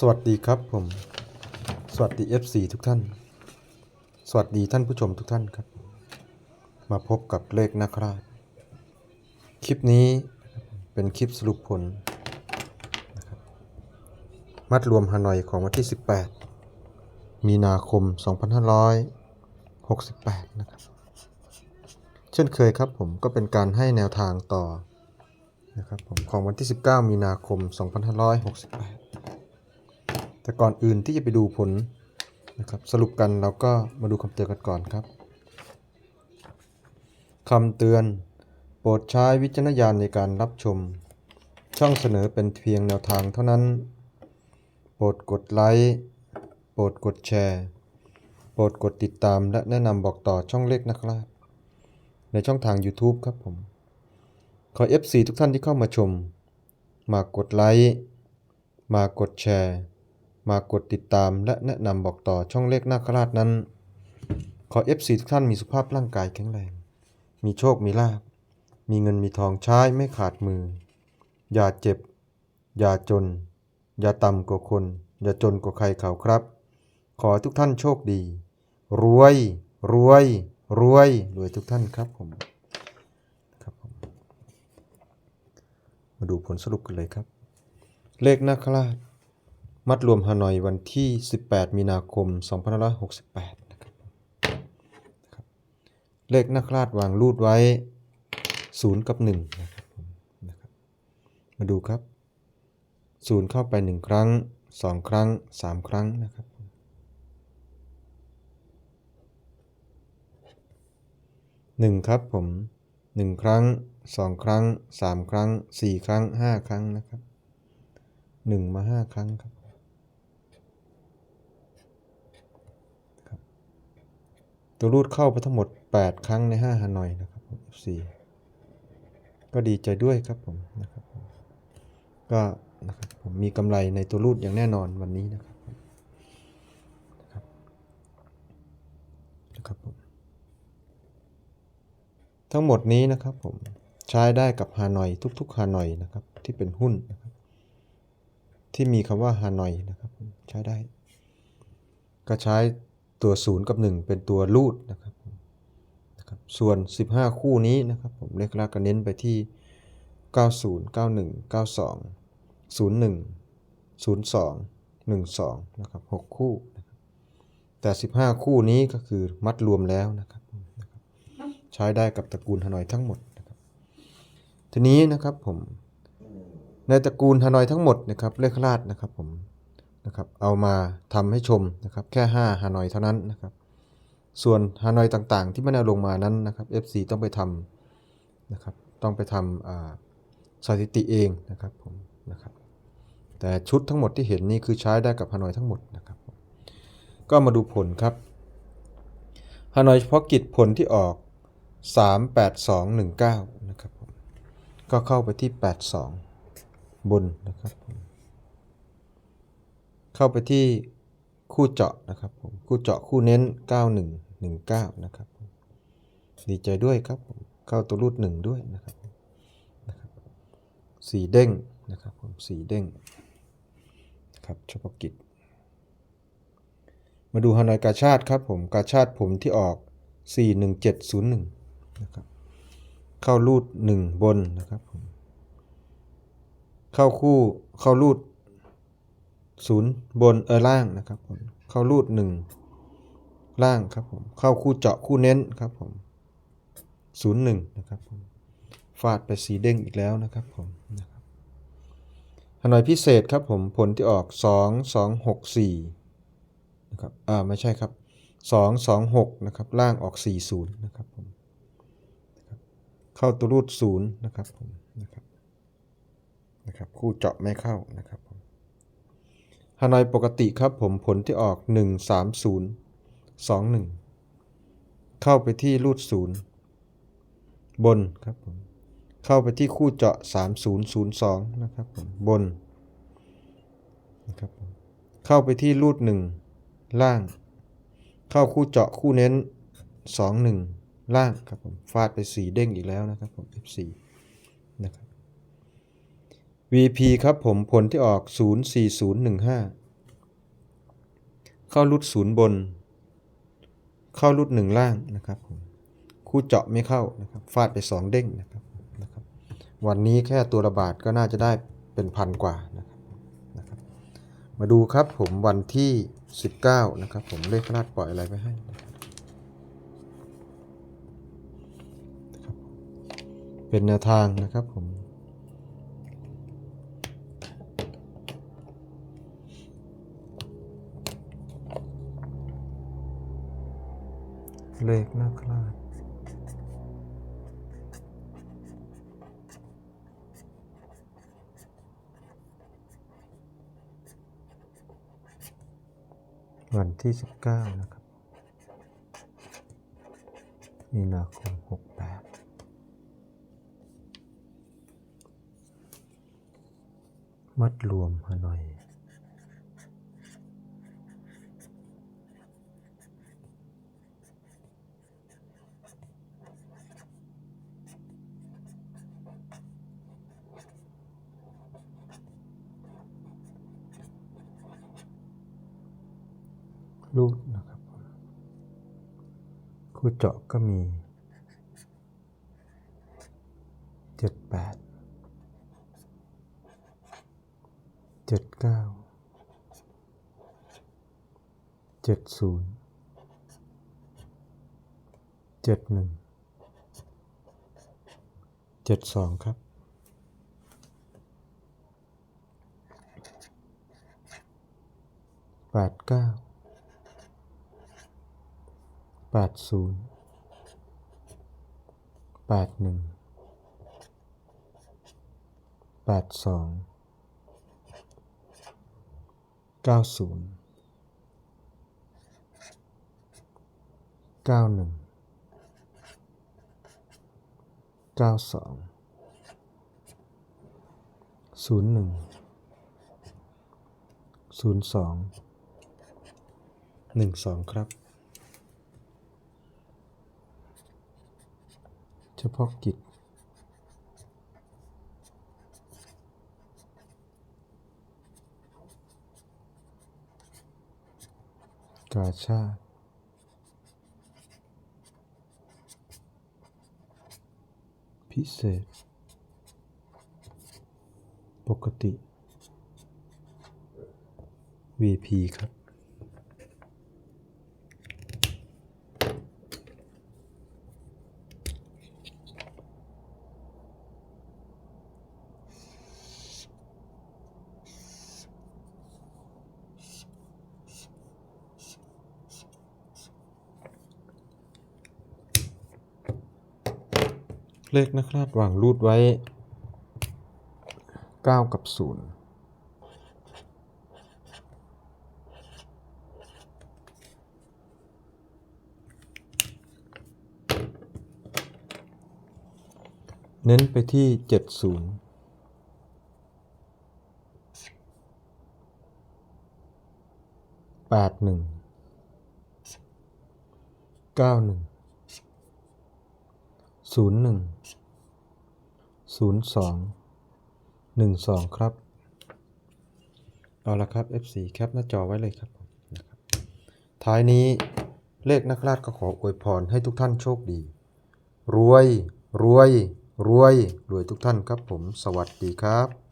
สวัสดีครับผม สวัสดี FC ทุกท่าน สวัสดีท่านผู้ชมทุกท่านครับ มาพบกับเลขนาคราชคลิปนี้เป็นคลิปสรุปผลนะครับมัดรวมฮานอยของวันที่ 18 มีนาคม 2568 นะครับ เช่นเคยครับผมก็เป็นการให้แนวทางต่อนะครับผมของวันที่ 19 มีนาคม 2568 แต่ก่อนอื่นที่จะไปดูผลนะครับสรุปกันเราก็มาดูคำเตือนกันก่อนครับคำเตือน โปรดใช้วิจารณญาณในการรับชม ช่องเสนอเป็นเพียงแนวทางเท่านั้น โปรดกดไลค์โปรดกดแชร์ โปรดกดติดตามและแนะนำบอกต่อช่องเล็กนะครับในช่องทาง YouTube ครับผม ขอ FC ทุกท่านที่เข้ามาชม มากดไลค์ มากดแชร์ มากดติดตามและแนะนำบอกต่อช่องเลขนาคราชนั้น ขอ FC ทุกท่านมีสุขภาพร่างกายแข็งแรง มีโชคมีลาภมีเงินมีทองใช้ไม่ขาดมือ อย่าเจ็บ อย่าจน อย่าต่ำกว่าคน อย่าจนกว่าใครเขาครับ ขอทุกท่านโชคดี รวย รวย รวยรวยทุกท่านครับผมครับผมมาดูผลสรุปกันเลยครับ เลขนาคราช มัดรวมฮานอยวันที่ 18 มีนาคม 2568 นะครับนะครับเลขนักราชวางรูดไว้ 0 กับ 1 นะครับมนะครับ มาดูครับ 0 เข้าไป 1 ครั้ง 2 ครั้ง 3 ครั้งนะครับผมหนึ่งครับผม1ครั้ง2ครั้ง3ครั้ง4ครั้ง5ครั้งนะครับ1มา5ครั้งครับ ตัวรูดเข้าไปทั้งหมด 8 ครั้งใน 5ฮานอยนะครับผม F4 ก็ดีใจด้วยครับผมนะครับก็นะครับผมมีกำไรในตัวรูดอย่างแน่นอนวันนี้นะครับนะครับนะครับผมทั้งหมดนี้นะครับผมใช้ได้กับฮานอยทุกๆฮานอยนะครับที่เป็นหุ้นนะครับที่มีคำว่าฮานอยนะครับใช้ได้ ก็ใช้ ตัว 0 กับ 1 เป็นตัวรูดนะครับนะครับส่วน 15 คู่นี้นะครับผมเลขแรกก็เน้นไปที่ 90 91 92 01 02 12นะครับ6คู่นะครับแต่ 15 คู่นี้ก็คือมัดรวมแล้วนะครับนะรบใช้ได้กับตระกูลฮานอยทั้งหมดนะครับทีนี้นะครับผมในตระกูลฮานอยทั้งหมดนะครับเลขราดนะครับผม นะครับเอามาทำให้ชมนะครับแค่ 5ฮานอยเท่านั้นนะครับส่วนฮานอยต่างๆ ที่ไม่ได้ลงมานั้นนะครับ FC ต้องไปทำนะครับต้องไปทำสถิติเองนะครับผมนะครับแต่ชุดทั้งหมดที่เห็นนี่คือใช้ได้กับฮานอยทั้งหมดนะครับก็มาดูผลครับฮานอยเฉพาะกิจผลที่ออก 38219 นะครับก็เข้าไปที่ 82 บนนะครับผม เข้าไปที่คู่เจาะนะครับผมคู่เจาะคู่เน้น 9119 นะครับ ดีใจด้วยครับผมเข้าตัวรูดหนึ่งด้วยนะครับนะครับสีเด้งนะครับผมสีเด้งนะครับเฉพาะกิจ มาดูฮานอยกาชาติครับผมกาชาติผมที่ออก 41701นะครับเข้ารูด 1 บนนะครับผมเข้าคู่เข้ารูด ศูนย์บนเออล่างนะครับผมเข้ารูดหนึ่งล่างครับผมเข้าคู่เจาะคู่เน้นครับผมศูนย์หนึ่งนะครับผมฟาดไปสีเด้งอีกแล้วนะครับผมนะครับฮานอยพิเศษครับผมผลที่ออกสองสองหกสี่นะครับอ่าไม่ใช่ครับสองสองหกนะครับล่างออกสี่ศูนย์นะครับผมเข้าตัวรูดศูนย์นะครับผมนะครับนะครับคู่เจาะไม่เข้านะครับ ฮานอยปกติครับผมผลที่ออก 1 3 0 2 1 เข้าไปที่รูด 0 บนครับผมเข้าไปที่คู่เจาะ 3002 นะครับผมบนนะครับผมเข้าไปที่รูด 1 ล่าง เข้าคู่เจาะคู่เน้น 2 1 ล่างครับผมฟาดไป 4 เด้งอีกแล้วนะครับผม F4 นะครับ VP ครับผมผลที่ออก 04015 เข้ารุดศูนย์บน เข้ารุดหนึ่งล่างนะครับผมคู่เจาะไม่เข้านะครับฟาดไปสองเด้งนะครับนะครับ วันนี้แค่ตัวระบาดก็น่าจะได้เป็นพันกว่านะครับนะครับ มาดูครับผมวันที่ 19 นะครับผมเลขคลาดปล่อยอะไรไปให้นะครับเป็นแนวทางนะครับผม เลขหน้าคลาดวันที่ 19 นะครับ มีนาคม 68มัดรวมฮานอย รูดนะครับคู่เจาะก็มีเจ็ดแปดเจ็ดเก้าเจ็ดศูนย์เจ็ดหนึ่งเจ็ดสองครับแปดเก้า แปดศูนย์แปดหนึ่งแปดสองเก้าศูนย์เก้าหนึ่งเก้าสองศูนย์หนึ่งศูนย์สองหนึ่งสองครับ ฉพาะกิจ กาชาติพิเศษ ปกติ VP ครับ เลขนะครับวางรูดไว้ 9 กับ 0เน้นไปที่ 70 81 91 ศูนย์หนึ่งศูนย์สองหนึ่งสองครับ เอาละครับ F4 แคปหน้าจอไว้เลยครับผมนะครับ ท้ายนี้เลขนักราชก็ขออวยพรให้ทุกท่านโชคดี รวย รวย รวย รวยทุกท่านครับผม สวัสดีครับ